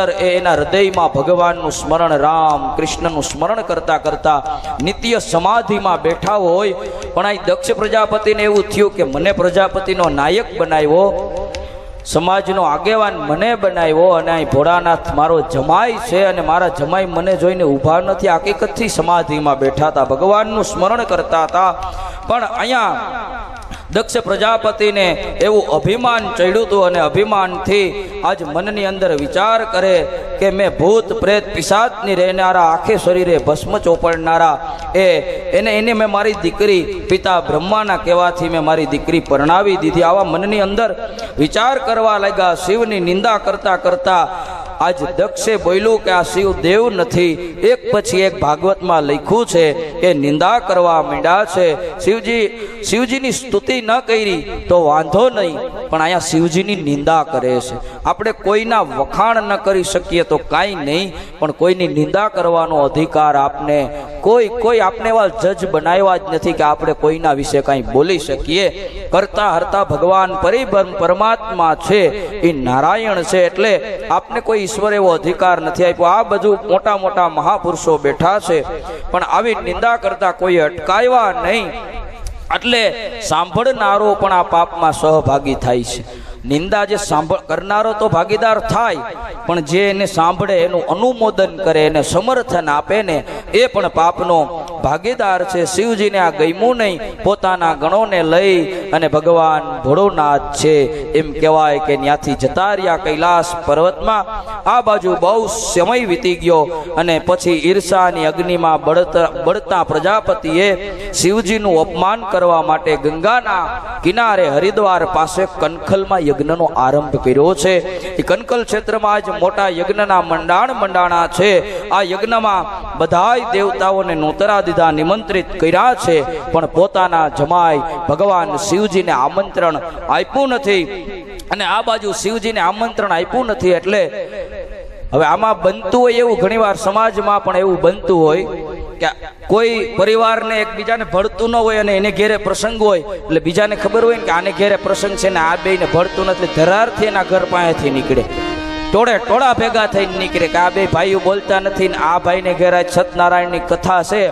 નિરંતર એ એના હૃદયમાં ભગવાનનું સ્મરણ, રામ કૃષ્ણનું સ્મરણ કરતા કરતા નિત્ય સમાધિમાં બેઠા હોય. પણ અહીં દક્ષ પ્રજાપતિને એવું થયું કે મને પ્રજાપતિનો નાયક બનાવ્યો, સમાજનો આગેવાન મને બનાવ્યો અને અહીં ભોળાનાથ મારો જમાઈ છે અને મારા જમાઈ મને જોઈને ઊભા નથી. હકીકતથી સમાધિમાં બેઠા હતા, ભગવાનનું સ્મરણ કરતા હતા. પણ અહીંયા દક્ષ પ્રજાપતિને એવું અભિમાન ચડ્યું હતું અને અભિમાનથી આજ મનની અંદર વિચાર કરે કે મેં ભૂત, પ્રેત, પિશાચની રહેનારા, આખે શરીરે ભસ્મ ચોપડનારા, એ, એને એને મેં મારી દીકરી પિતા બ્રહ્માના કહેવાથી મેં મારી દીકરી પરણાવી દીધી. આવા મનની અંદર વિચાર કરવા લાગ્યા, શિવની નિંદા કરતાં કરતા આજ દક્ષે બોલ્યું કે આ શિવ દેવ નથી. એક પછી એક ભાગવતમાં લખ્યું છે કે નિંદા કરવા માંડ્યા છે. શિવજી, શિવજીની સ્તુતિ ન કરી તો વાંધો નહીં, પણ અહીંયા શિવજીની નિંદા કરે છે. આપણે કોઈના વખાણ ન કરી શકીએ તો કાંઈ નહીં, પણ કોઈની નિંદા કરવાનો અધિકાર આપને. કોઈ કોઈ આપણે એવા જજ બનાવ્યા જ નથી કે આપણે કોઈના વિશે કાંઈ બોલી શકીએ. કરતા હરતા ભગવાન પરિભ્રમ પરમાત્મા છે. એ નારાયણ છે એટલે આપને કોઈ ઈશ્વર એવો અધિકાર નથી આપ્યો. આ બધું મોટા મોટા મહાપુરુષો બેઠા છે. પણ આવી નિંદા કરતા કોઈ અટકાવ્યા નહીં. એટલે સાંભળનારો પણ આ પાપમાં સહભાગી થાય છે. નિંદા જે સાંભળ કરનારો તો ભાગીદાર થાય, પણ જે એને સાંભળે, એનું અનુમોદન કરે, એને સમર્થન આપે ને, એ પણ પાપનો ભાગીદાર છે. શિવજીને આ ગમ્યું નહીં, પોતાના ગણોને લઈ અને ભગવાન ભોળોનાથ છે. એમ કહેવાય કે ત્યાંથી જતા રહ્યા કૈલાસ પર્વતમાં. આ બાજુ બહુ સમય વીતી ગયો અને પછી ઈર્ષાની અગ્નિમાં બળતા બળતા પ્રજાપતિએ શિવજીનું અપમાન કરવા માટે ગંગાના કિનારે હરિદ્વાર પાસે કનખલમાં યજ્ઞનો આરંભ કર્યો છે. એ કનકલ ક્ષેત્રમાં આજ મોટા યજ્ઞના મંડાણ મંડાણા છે. આ યજ્ઞમાં બધાય દેવતાઓને નોતરા દીધા નિમંત્રિત કર્યા છે. પણ પોતાના જમાય ભગવાન શિવજીને આમંત્રણ આપ્યું નથી. અને આ બાજુ શિવજીને આમંત્રણ આપ્યું નથી એટલે હવે આમાં બનતું હોય એવું ઘણીવાર સમાજમાં પણ એવું બનતું હોય. કે કોઈ પરિવારને એકબીજાને ભળતું ન હોય અને એને ઘેરે પ્રસંગ હોય, એટલે બીજાને ખબર હોય કે આને ઘેરે પ્રસંગ છે ને આ બેને ભળતું નથી ધરારથી એના ઘર પાસેથી નીકળે. ટોળે ટોળા ભેગા થઈને નીકળે કે આ બે ભાઈઓ બોલતા નથી ને આ ભાઈને ઘેર સત્યનારાયણની કથા છે,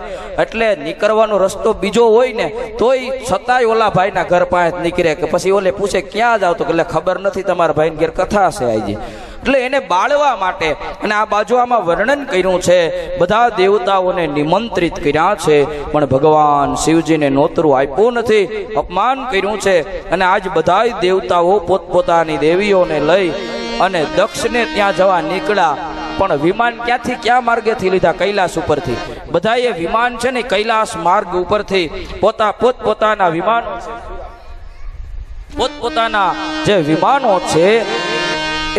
એટલે નીકળવાનો રસ્તો બીજો હોય ને, તોય છતાંય ઓલા ભાઈના ઘર પાસે નીકળે કે પછી ઓલે પૂછે, ક્યાં જાવ તો? એટલે ખબર નથી તમારા ભાઈને ઘેર કથા છે આજે. એટલે એને બાળવા માટે અને આ બાજુ આમાં વર્ણન કર્યું છે. બધા દેવતાઓને નિમંત્રિત કર્યા છે, પણ ભગવાન શિવજીને નોતરું આપ્યું નથી. અપમાન કર્યું છે અને આજ બધાય દેવતાઓ પોતપોતાની દેવીઓને લઈ અને દક્ષને ત્યાં જવા નીકળ્યા. પણ વિમાન ક્યાંથી, ક્યાં માર્ગેથી લીધા કૈલાસ ઉપરથી? બધાએ વિમાન છે ને કૈલાસ માર્ગ ઉપરથી પોતા પોતપોતાના વિમાન પોતપોતાના જે વિમાનો છે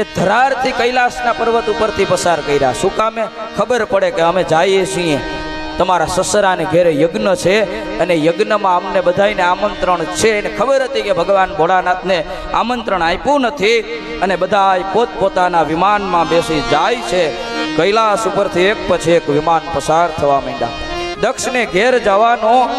એ ધરારથી કૈલાસના પર્વત ઉપરથી પસાર કર્યા. શું કામે? ખબર પડે કે અમે જઈએ છીએ. તમારા સસરાને ઘેરે યજ્ઞ છે અને યજ્ઞમાં અમને બધાને આમંત્રણ છે એને ખબર હતી કે ભગવાન ભોળાનાથને આમંત્રણ આપ્યું નથી અને બધા પોતપોતાના વિમાનમાં બેસી જાય છે. કૈલાસ ઉપરથી એક પછી એક વિમાન પસાર થવા માંડ્યા. દક્ષને ઘેર જવાનો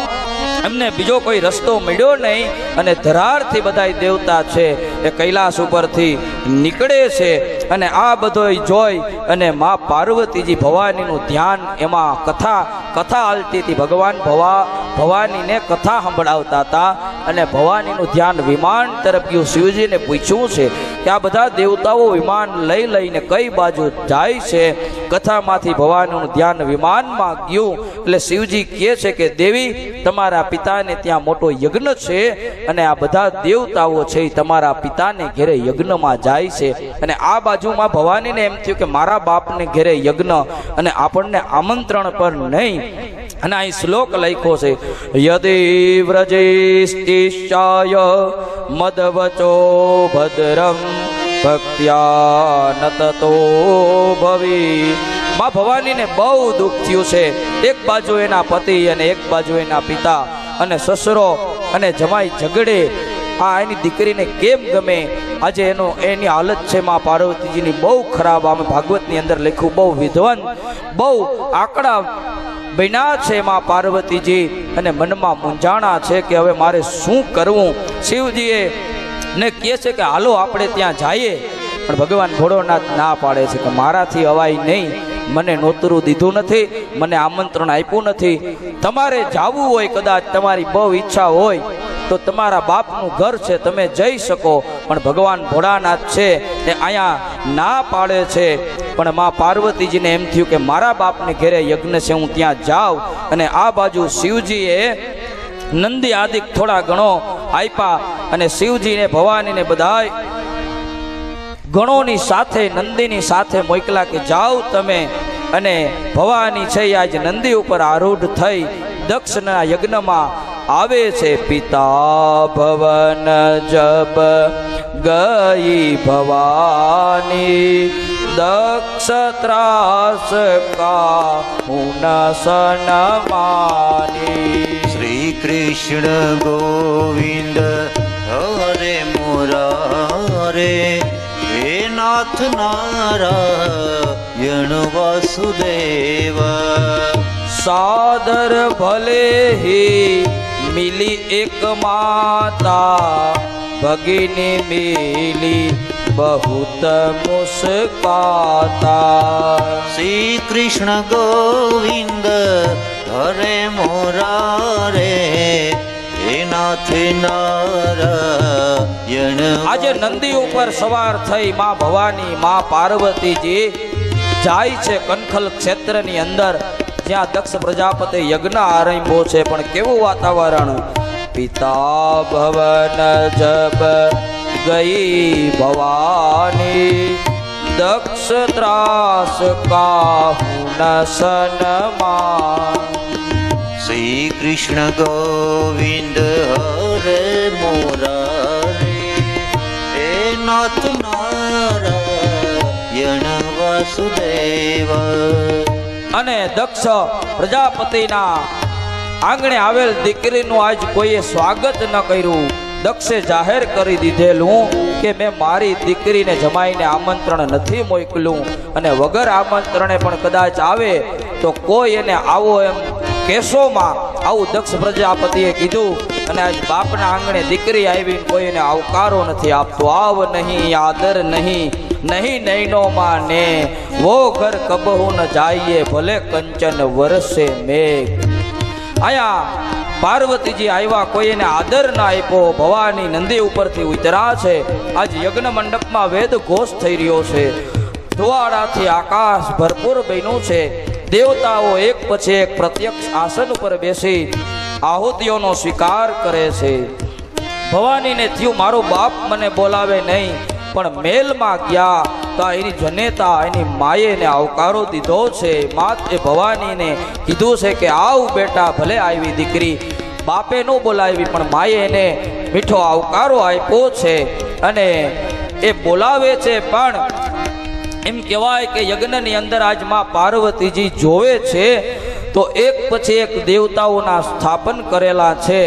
એમને બીજો કોઈ રસ્તો મળ્યો નહીં અને ધરારથી બધા દેવતા છે. એ કૈલાસ ઉપરથી નીકળે છે અને આ બધો જોઈ અને મા પાર્વતીજી ભવાનીનું ધ્યાન એમાં કથા કથા હાલતી હતી. ભગવાન ભવા, ભવાનીને કથા સંભળાવતા હતા અને ભવાનીનું ધ્યાન વિમાન તરફ ગયું. શિવજીને પૂછ્યું છે કે આ બધા દેવતાઓ વિમાન લઈ લઈને કઈ બાજુ જાય છે? કથામાંથી ભવાનીનું ધ્યાન વિમાનમાં ગયું. એટલે શિવજી કહે છે કે, દેવી, તમારા પિતાને ત્યાં મોટો યજ્ઞ છે અને આ બધા દેવતાઓ છે એ તમારા પિતાને ઘેરે યજ્ઞમાં જાય છે અને આ બાજુમાં ભવાનીને એમ થયું કે મારા બાપને ઘેરે યજ્ઞ અને આપણને આમંત્રણ પર નહીં. અને અહીં શ્લોક લખ્યો છે, યદિ વ્રજેશ્ચાય મદવચો ભદ્રમ ભક્ત્યા ન તતો ભવાનીને બહુ દુઃખ થયું છે. એક બાજુ એના પતિ અને એક બાજુ એના પિતા અને સસરો અને જમાઈ ઝઘડે આ એની દીકરીને કેમ ગમે? આજે એનો, એની હાલત છે માં પાર્વતીજીની. બહુ ખરાબ, આમે ભાગવતની અંદર લખ્યું, બહુ વિદ્વાન બહુ આંકડા બન્યા છે માં પાર્વતીજી અને મનમાં મૂંઝાણા છે કે હવે મારે શું કરવું? શિવજીએ ને કહે છે કે, હાલો, આપણે ત્યાં જઈએ. પણ ભગવાન ભોળોનાથ ના પાડે છે કે, મારાથી અવાય નહીં. મને નોતરું દીધું નથી, મને આમંત્રણ આપ્યું નથી. તમારે જાવું હોય કદાચ, તમારી બહુ ઈચ્છા હોય. તો તમારા બાપનું ઘર છે, તમે જઈ શકો. પણ ભગવાન ભોળાનાથ છે એ અહીંયા ના પાડે છે. પણ મા પાર્વતીજીને એમ થયું કે મારા બાપને ઘેરે યજ્ઞ છે, હું ત્યાં જાઉં. અને આ બાજુ શિવજીએ નંદી આદિક થોડા ગણો આપ્યા અને શિવજીને, ભવાનીને બધાય ગણોની સાથે, નંદીની સાથે મોકલા કે જાઓ તમે. અને ભવાની છે આજ નંદી ઉપર આરૂઢ થઈ દક્ષના યજ્ઞમાં આવે છે પિતા ભવન જબ ગઈ ભવાની દક્ષ ત્રાસ કા હું સનમાની શ્રી કૃષ્ણ ગોવિંદ હરે મુરારે હે નાથ નારાયણ વાસુદેવ. સાદર ભલે હે મિલી એક માતા ભગીની મિલી બહુત મુસ્કાતા શ્રી કૃષ્ણ ગોવિંદ હરે મોરારે આજે નંદી ઉપર સવાર થઈ માં ભવાની માં પાર્વતીજી જાય છે કનખલ ક્ષેત્રની અંદર. જ્યાં દક્ષ પ્રજાપતિ યજ્ઞ આરંભો છે, પણ કેવું વાતાવરણ? પિતા ભવન જબ ગઈ ભવાની. દક્ષ ત્રાસ કાહુ ન શ્રી કૃષ્ણ ગોવિંદ હરે મોરારે. હે નાથ નારાયણ વાસુદેવ. અને દક્ષ પ્રજાપતિના આંગણે આવેલ દીકરીનું આજ કોઈએ સ્વાગત ન કર્યું. દક્ષે જાહેર કરી દીધેલું કે મેં મારી દીકરીને જમાઈને આમંત્રણ નથી મોકલું અને વગર આમંત્રણે પણ કદાચ આવે તો કોઈ એને આવો એમ કેસોમાં આવું દક્ષ પ્રજાપતિએ કીધું અને આજ બાપના આંગણે દીકરી આવીને કોઈ એને આવકારો નથી આપતો. આવ નહીં, આદર નહીં. નહીં નૈનો માને. વો ઘર કબહુ ન જાઈએ, ભલે કંચન વરસે મેઘ. આયા, પાર્વતીજી આવ્યા કોઈ એને આદર ના આપ્યો. ભવાની નંદી ઉપરથી ઉતરા છે. આજ યજ્ઞ મંડપમાં વેદ ઘોષ થઈ રહ્યો છે. ધુવાડાથી આકાશ ભરપૂર બન્યું છે. દેવતાઓ એક પછી એક પ્રત્યક્ષ આસન ઉપર બેસી આહુતિઓનો સ્વીકાર કરે છે. ભવાનીને થયું, મારો બાપ મને બોલાવે નહીં. પણ મેલમાં ગયા તો એની જનેતા, એની માએ એને આવકારો દીધો છે. માત એ ભવાનીને કીધું છે કે આવ બેટા, ભલે આવી દીકરી બાપે ન બોલાવી, પણ માએ એને મીઠો આવકારો આપ્યો છે અને એ બોલાવે છે. પણ એમ કહેવાય કે યજ્ઞની અંદર આજમાં પાર્વતીજી જોવે છે, તો એક પછી એક દેવતાઓના સ્થાપન કરેલા છે.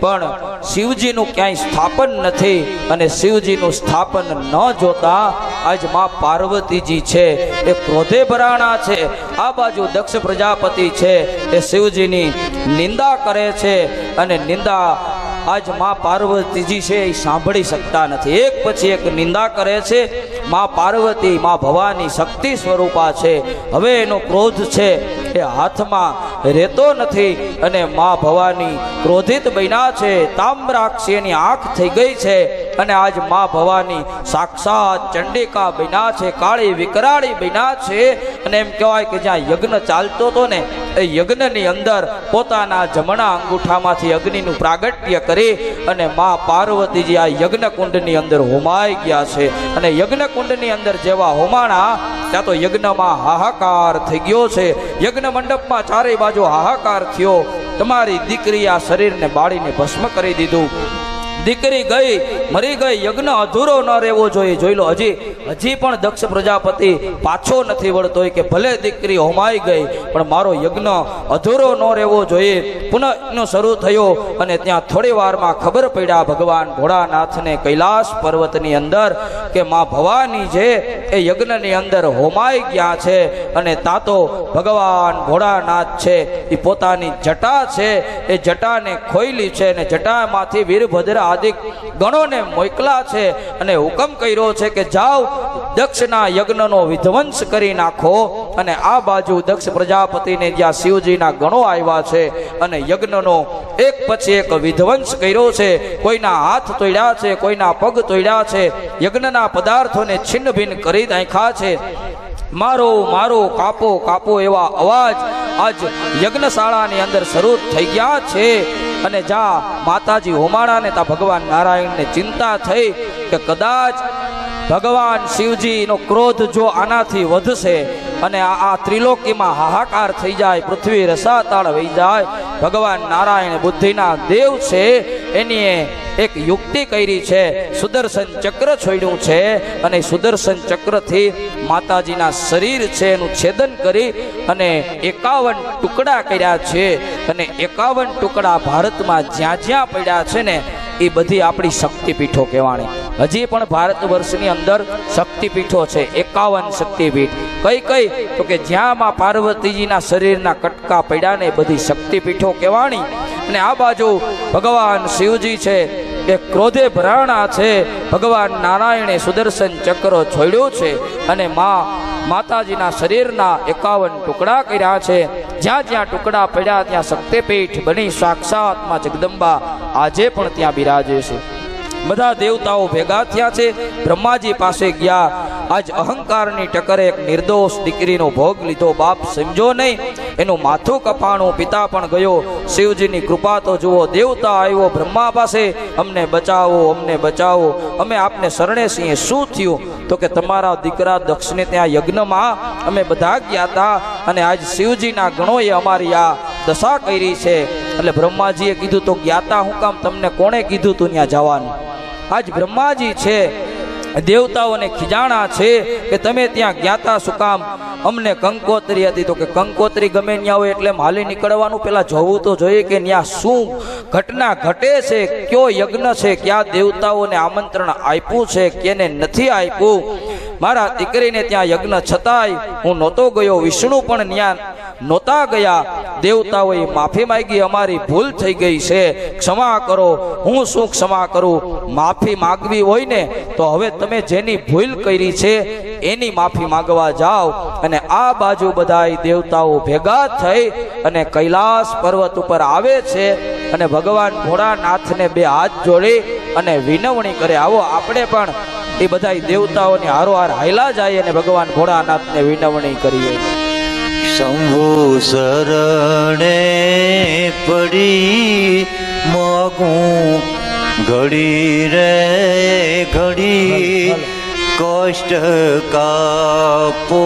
પણ શિવજીનું ક્યાંય સ્થાપન નથી અને શિવજીનું સ્થાપન ન જોતા આજમાં પાર્વતીજી છે. એ ક્રોધે ભરાણા છે. આ બાજુ દક્ષ પ્રજાપતિ છે. એ શિવજીની નિંદા કરે છે અને નિંદા આજમાં પાર્વતીજી છે, એ સાંભળી શકતા નથી. એક પછી એક નિંદા કરે છે, માં પાર્વતી, માં ભવાની શક્તિ સ્વરૂપા છે. હવે એનો ક્રોધ છે, એ હાથમાં રહેતો નથી અને માં ભવાની ક્રોધિત બન્યા છે. તામ્રાક્ષી એની આંખ થઈ ગઈ છે અને આજમાં ભવાની સાક્ષાત ચંડિકા બન્યા છે, કાળી વિકરાળી બન્યા છે. અને એમ કહેવાય કે જ્યાં યજ્ઞ ચાલતો હતો ને, એ યજ્ઞની અંદર પોતાના જમણા અંગૂઠામાંથી અગ્નિનું પ્રાગટ્ય કરી અને મા પાર્વતીજી આ યજ્ઞકુંડની અંદર હોમાઈ ગયા છે. અને યજ્ઞકુંડની અંદર જેવા હોમાણા, ત્યાં તો યજ્ઞમાં હાહાકાર થઈ ગયો છે. યજ્ઞ મંડપમાં ચારેય બાજુ હાહાકાર થયો. તમારી દીકરી આ શરીરને બાળીને ભસ્મ કરી દીધું. દીકરી ગઈ, મરી ગઈ, યજ્ઞ અધૂરો ન રહેવો જોઈએ. જોઈ લો, હજી હજી પણ દક્ષ પ્રજાપતિ પાછો નથી વળતો કે ભલે દીકરી હોમાઈ ગઈ, પણ મારો યજ્ઞ અધૂરો ન રહેવો જોઈએ. પુનઃ શરૂ થયો અને ત્યાં થોડી વારમાં ખબર પડ્યા ભગવાન ભોળાનાથને કૈલાસ પર્વતની અંદર કે માં ભવાની છે એ યજ્ઞની અંદર હોમાઈ ગયા છે અને તા તો ભગવાન ભોળાનાથ છે, એ પોતાની જટા છે, એ જટાને ખોઈલી છે અને જટામાંથી વીરભદ્ર આદિ ગણોને મોકલા છે અને હુકમ કર્યો છે કે જાઓ, દક્ષના યજ્ઞનો વિધ્વંસ કરી નાખો અને આ બાજુ દક્ષ પ્રજાપતિને જ્યાં શિવજીના ગણો આવ્યા છે અને યજ્ઞનો એક પછી એક વિધ્વંસ કર્યો છે, કોઈના હાથ તોડ્યા છે, કોઈના પગ તોડ્યા છે, યજ્ઞના પદાર્થોને છિન્ન ભિન્ન કરી નાખ્યા છે. મારો મારો કાપો કાપો એવા અવાજ આજ યજ્ઞશાળાની અંદર શરૂ થઈ ગયા છે. અને જા માતાજી હોમાળાને તા ભગવાન નારાયણને ચિંતા થઈ કે કદાચ ભગવાન શિવજીનો ક્રોધ જો આનાથી વધશે અને આ ત્રિલોકીમાં હાહાકાર થઈ જાય, પૃથ્વી રસાતાળ વહી જાય ભગવાન નારાયણ બુદ્ધિના દેવ છે એની એક યુક્તિ કરી છે, સુદર્શન ચક્ર છોડ્યું છે, અને સુદર્શન ચક્રથી માતાજીના શરીર છે એનું છેદન કરી અને એકાવન ટુકડા કર્યા છે, અને એકાવન ટુકડા ભારતમાં જ્યાં જ્યાં પડ્યા છે ને એ બધી આપણી શક્તિપીઠો કહેવાણી. હજી પણ ભારત વર્ષની અંદર શક્તિપીઠો છે, એકાવન શક્તિપીઠ. કઈ કઈ? તો કે જ્યાં માં પાર્વતીજીના શરીરના કટકા પડ્યા ને બધી શક્તિપીઠો કહેવાણી. અને આ બાજુ ભગવાન શિવજી છે, એ ક્રોધે ભરાણા છે. ભગવાન નારાયણે સુદર્શન ચક્ર છોડ્યું છે અને માં માતાજીના શરીરના એકાવન ટુકડા કર્યા છે. જ્યાં જ્યાં ટુકડા પડ્યા ત્યાં શક્તિપીઠ બની સાક્ષાતમાં જગદંબા આજે પણ ત્યાં બિરાજે છે. બધા દેવતાઓ ભેગા થયા છે. બ્રહ્માજી પાસે ગયા. આજ અહંકારની ટકરે એક નિર્દોષ દીકરીનો ભોગ લીધો. બાપ સમજો નહીં. એનું માથું કપાણું પિતા પણ ગયો. શિવજીની કૃપા તો જુઓ, દેવતા આવ્યો બ્રહ્મા પાસે. અમને બચાવો અમને બચાવો. અમે આપને શરણે સિંહે શું થયું? તો કે તમારા દીકરા દક્ષને ત્યાં યજ્ઞમાં અમે બધા ગયા હતા અને આજ શિવજીના ગણોએ અમારી આ દશા કરી છે. એટલે બ્રહ્માજીએ કીધું તો જ્ઞાતા હું કામ? તમને કોણે કીધું તું ત્યાં જવાનું? આજ બ્રહ્માજી છે દેવતાઓને ખીજાણા છે કે તમે ત્યાં જ્ઞાતા શું કામ? અમને કંકોત્રી હતી તો કે કંકોત્રી ગમે ત્યાં હોય એટલે હાલી નીકળવાનું. પેલા જોવું તો જોઈએ કે ત્યાં શું ઘટના ઘટે છે, કયો યજ્ઞ છે, કયા દેવતાઓને આમંત્રણ આપ્યું છે, કેને નથી આપ્યું? મારા દીકરીને ત્યાં યજ્ઞ છતાંય હું નહોતો ગયો. વિષ્ણુ પણ ત્યાં નહોતા ગયા. દેવતાઓએ માફી માંગી. અમારી ભૂલ થઈ ગઈ છે. ક્ષમા કરો. હું શું ક્ષમા કરું? માફી માગવી હોય ને તો હવે તમે જેની ભૂલ કરી છે, એની માફી માંગવા જાઓ અને આ બાજુ બધાય દેવતાઓ ભેગા થઈ અને કૈલાસ પર્વત ઉપર આવે છે અને ભગવાન ભોળાનાથને બે હાથ જોડી અને વિનવણી કરે. આવો આપણે પણ એ બધાય દેવતાઓની હારોહાર હાયલા જાય અને ભગવાન ભોળાનાથને વિનવણી કરીએ. શંભુ શરણે પડી માગું ઘડી રે ઘડી કષ્ટ કાપો.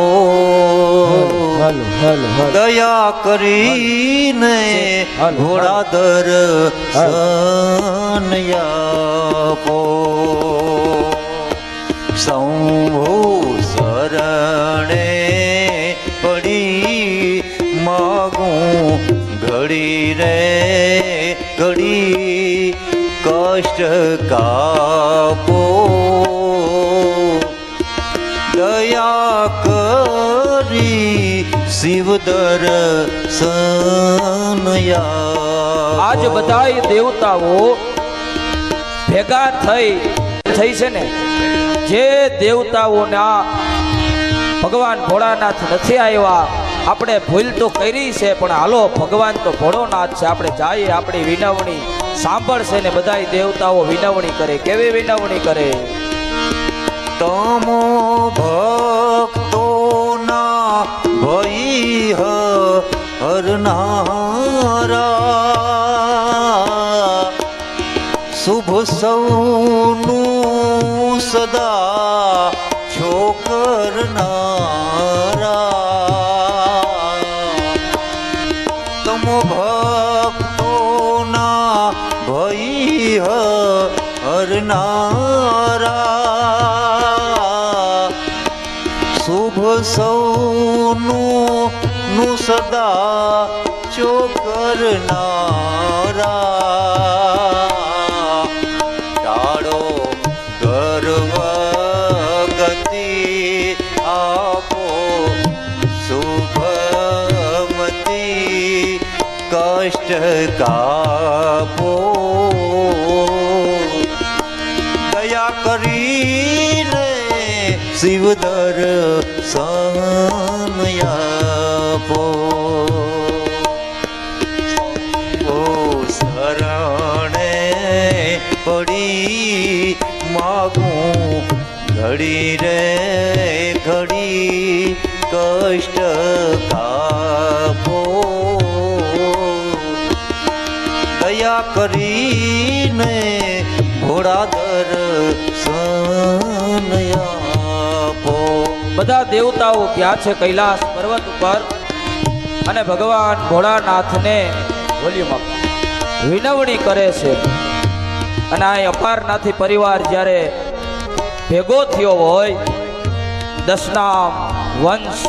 દયા કરીને ઘોડાદર સનયાપો સંભો શરણે પડી માગું ઘડી રે ઘડી કષ્ટ કાપો. દયા કરી શિવદર સનયા આજ બધાય દેવતાઓ ભેગા થઈ થઈ છે ને? જે દેવતાઓના ભગવાન ભોળાનાથ નથી આવ્યા, આપણે ભૂલ તો કરી છે, પણ હાલો, ભગવાન તો ભોળોનાથ છે. આપણે જઈએ આપણી વિનવણી. સાંભળશે ને બધા દેવતાઓ વિનવણી કરે. કેવી વિનવણી કરે? તમો ભક્તોના ભઈ હરનારા. શુભ સૌનું સદા છોકરનારા. હરનારા શુભ સૌનું નું સદા ચોકરનારા ટાળો ગર્વ ગતિ આપો શુભમતી કષ્ટ કાપો કરીને શિવદર સનયાપો ઓ શરણે પડી માગું, ઘડી રે ઘડી કષ્ટ કાપો. દયા કરીને ભોળાદર સનયાપો બધા દેવતાઓ ક્યાં છે કૈલાસ પર્વત ઉપર? અને ભગવાન ભોળાનાથને વોલ્યુમ વિનવણી કરે છે. અને આ અપારનાથી પરિવાર જ્યારે ભેગો થયો હોય દશનામ વંશ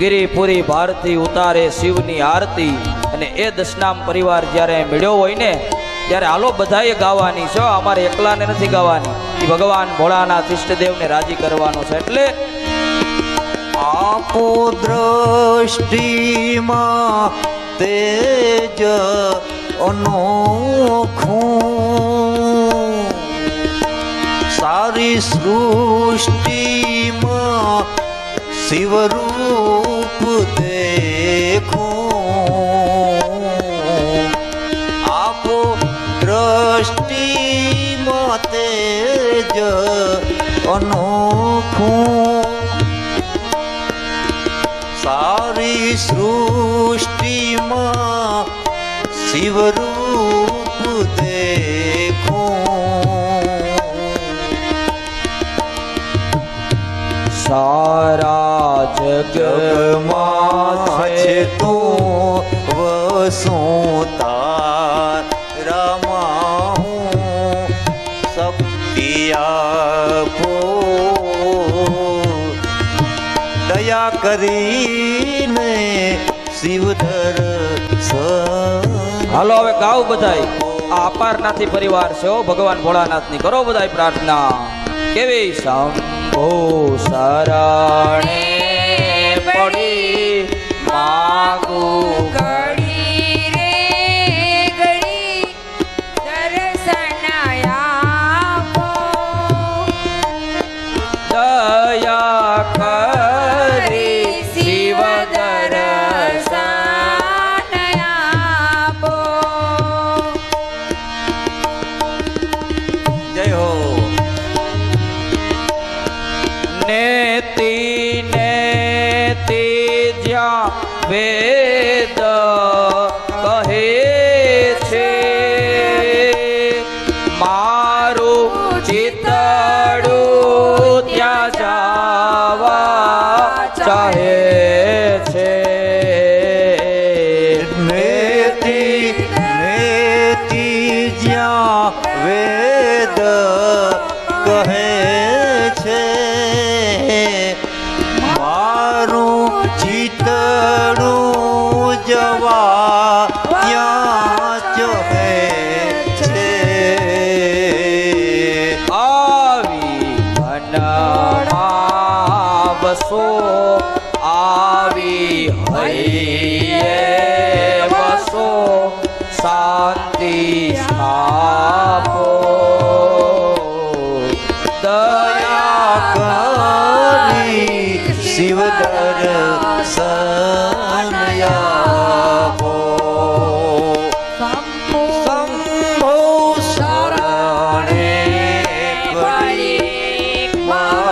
ગિરિપુરી ભારતી ઉતારે શિવની આરતી અને એ દશનામ પરિવાર જ્યારે મળ્યો હોય ને, ત્યારે હાલો બધાએ ગાવાની છે અમારે એકલાને નથી ગાવાની. ભગવાન ભોળાનાથ ઈષ્ટદેવને રાજી કરવાનો છે એટલે આપો દ્રષ્ટિમાં તેજ અનોખું. સારી સૃષ્ટિમાં શિવરૂપ તેજ અનોખું. સારી સૃષ્ટિમાં શિવરૂપ દેખું. સારા જગમાં છે તું તું કરીને શિવધર હાલો, હવે ગાવ બધાય. આ અપારનાથી પરિવાર છે ભગવાન ભોળાનાથની. કરો બધાય પ્રાર્થના. કેવી શંભો ઓ પડી મારું પડી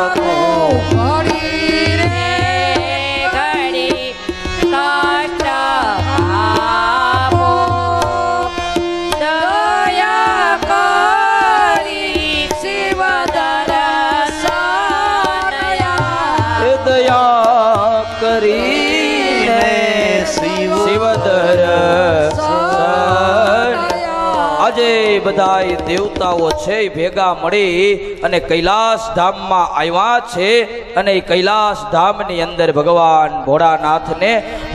બધાય દેવતાઓ છે ભેગા મળી અને કૈલાસ ધામમાં આવ્યા છે અને એ કૈલાસ ધામની અંદર ભગવાન ભોળાનાથને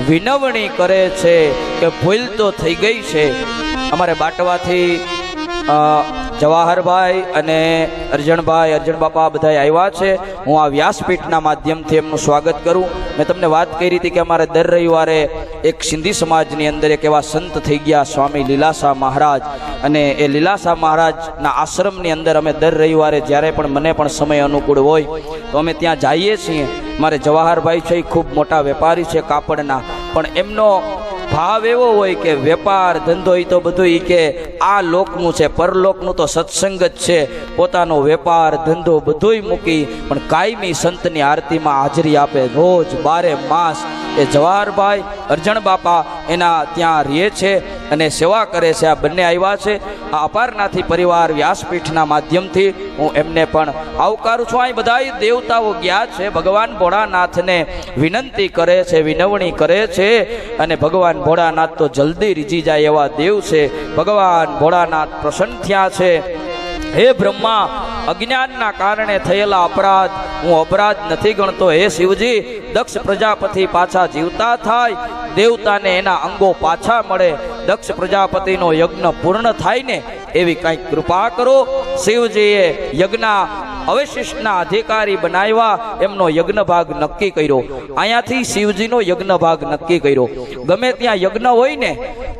વિનવણી કરે છે કે ભૂલ તો થઈ ગઈ છે. અમારે બાટવાથી જવાહરભાઈ અને અર્જણભાઈ અર્જણ બાપા બધા આવ્યા છે. હું આ વ્યાસપીઠના માધ્યમથી એમનું સ્વાગત કરું. મેં તમને વાત કરી હતી કે અમારે દર રવિવારે એક સિંધી સમાજની અંદર એક એવા સંત થઈ ગયા, સ્વામી લીલાસા મહારાજ. અને એ લીલાસા મહારાજના આશ્રમની અંદર અમે દર રવિવારે જ્યારે પણ મને પણ સમય અનુકૂળ હોય, તો અમે ત્યાં જઈએ છીએ. મારે જવાહરભાઈ છે એ ખૂબ મોટા વેપારી છે કાપડના. પણ એમનો ભાવ એવો હોય કે વેપાર, ધંધો એ તો બધું એ કે આ લોકનું છે, પરલોકનું તો સત્સંગ જ છે. પોતાનો વેપાર, ધંધો બધુંય મૂકી, પણ કાયમી સંતની આરતીમાં હાજરી આપે રોજ બારે માસ એ જવાહરભાઈ અરજણ બાપા એના ત્યાં રહે છે અને સેવા કરે છે. આ બંને આવ્યા છે. આ અપારનાથી પરિવાર વ્યાસપીઠના માધ્યમથી હું એમને પણ આવકારું છું. અહીં બધા દેવતાઓ ગયા છે. ભગવાન ભોળાનાથને વિનંતી કરે છે, વિનવણી કરે છે અને ભગવાન ભોળાનાથ તો જલ્દી રીજી જાય એવા દેવ છે. ભગવાન ભોળાનાથ પ્રસન્ન થયા છે. હે બ્રહ્મા અજ્ઞાનના કારણે થયેલા અપરાધ હું અપરાધ નથી ગણતો. હે શિવજી, દક્ષ પ્રજાપતિ પાછા જીવતા થાય, દેવતાને એના અંગો પાછા મળે. દક્ષ પ્રજાપતિનો યજ્ઞ પૂર્ણ થાય ને એવી કંઈક કૃપા કરો. શિવજીએ યજ્ઞ અવશિષ્ટના અધિકારી બનાવ્યા, એમનો યજ્ઞ ભાગ નક્કી કર્યો. અહીંયાથી શિવજીનો યજ્ઞ ભાગ નક્કી કર્યો. ગમે ત્યાં યજ્ઞ હોય ને,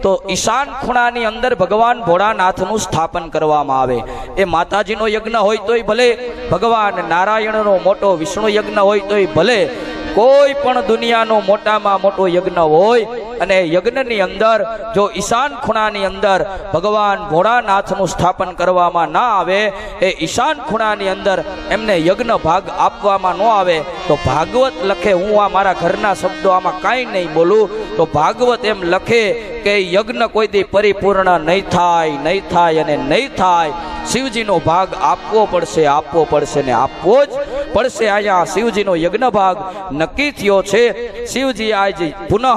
તો ઈશાન ખૂણાની અંદર ભગવાન ભોળાનાથનું સ્થાપન કરવામાં આવે. એ માતાજીનો યજ્ઞ હોય તોય ભલે, ભગવાન નારાયણનો મોટો વિષ્ણુ યજ્ઞ હોય તોય ભલે કોઈ પણ દુનિયાનો મોટામાં મોટો યજ્ઞ હોય અને યજ્ઞની અંદર, જો ઈશાન ખૂણાની અંદર ભગવાન ભોળાનાથનું સ્થાપન કરવામાં ના આવે, એ ઈશાન ખૂણાની અંદર એમને યજ્ઞ ભાગ આપવામાં ન આવે, તો ભાગવત લખે. હું આ મારા ઘરના શબ્દો આમાં કાંઈ નહીં બોલું. તો ભાગવત એમ લખે કે યજ્ઞ કોઈ દી પરિપૂર્ણ નહીં થાય નહીં થાય અને નહીં થાય. શિવજીનો ભાગ આપવો પડશે આપવો પડશે ને આપવો જ પડશે. અહીંયા શિવજીનો યજ્ઞ ભાગ નક્કી થયો છે. શિવજી આજે પુનઃ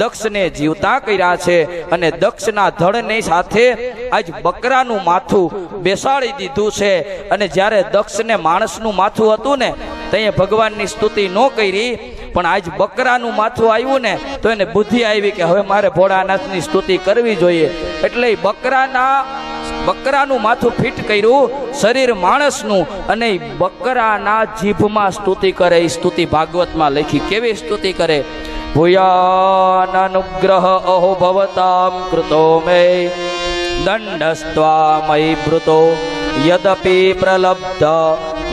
દક્ષને જીવતા કર્યા છે અને દક્ષના ધડની સાથે આજ બકરાનું માથું બેસાડી દીધું છે. અને જ્યારે દક્ષને માણસનું માથું હતું ને ત્યાં ભગવાનની સ્તુતિ ન કરી, પણ આજ બકરાનું માથું આવ્યું ને, તો એને બુદ્ધિ આવી કે હવે મારે ભોળાનાથની સ્તુતિ કરવી જોઈએ. એટલે બકરાના બકરાનું માથું ફિટ કર્યું, શરીર માણસનું અને બકરાના જીભમાં સ્તુતિ કરે એ સ્તુતિ ભાગવતમાં લખી. કેવી સ્તુતિ કરે? ભૂયાનુગ્રહ અહો ભવતામ કૃતો મે દંડસ્ત્વામયી ભૃતો યદપિ પ્રલબ્ધ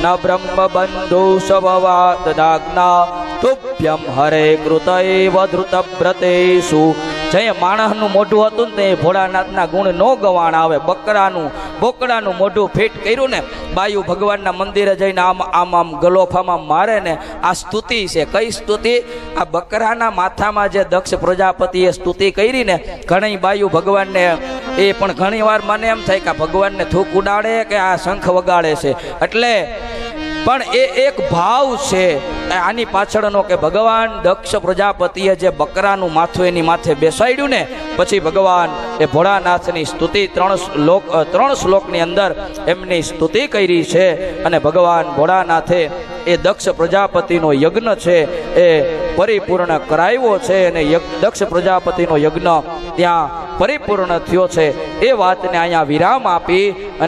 ન બ્રહ્મબંધુ સ્વવાતદાજ્ઞા તુભ્યમ હરે કૃત એવ ધૃતવ્રતેષુ જે માણસનું મોઢું હતું ને તે ભોળાનાથના ગુણ ન ગવાણ આવે. બકરાનું, બોકડાનું મોઢું ફિટ કર્યું ને, બાયુ ભગવાનના મંદિરે જઈને આમ આમ આમ ગલોફામાં મારે ને, આ સ્તુતિ છે. કઈ સ્તુતિ? આ બકરાના માથામાં જે દક્ષ પ્રજાપતિએ સ્તુતિ કરી ને, ઘણી બાયુ ભગવાનને, એ પણ ઘણી વાર મને એમ થાય કે ભગવાનને થૂક ઉડાડે કે આ શંખ વગાડે છે. એટલે પણ એ એક ભાવ છે. આની પાછળનો કે ભગવાન દક્ષ પ્રજાપતિએ જે બકરાનું માથું એની માથે બેસાડ્યું ને, પછી ભગવાન એ ભોળાનાથની સ્તુતિ ત્રણ શ્લોક ત્રણ શ્લોકની અંદર એમની સ્તુતિ કરી છે અને ભગવાન ભોળાનાથે એ દક્ષ પ્રજાપતિનો યજ્ઞ છે એ પરિપૂર્ણ કરાવ્યો છે અને દક્ષ પ્રજાપતિનો યજ્ઞ ત્યાં પરિપૂર્ણ થયો છે. એ વાતને અહીંયા વિરામ આપી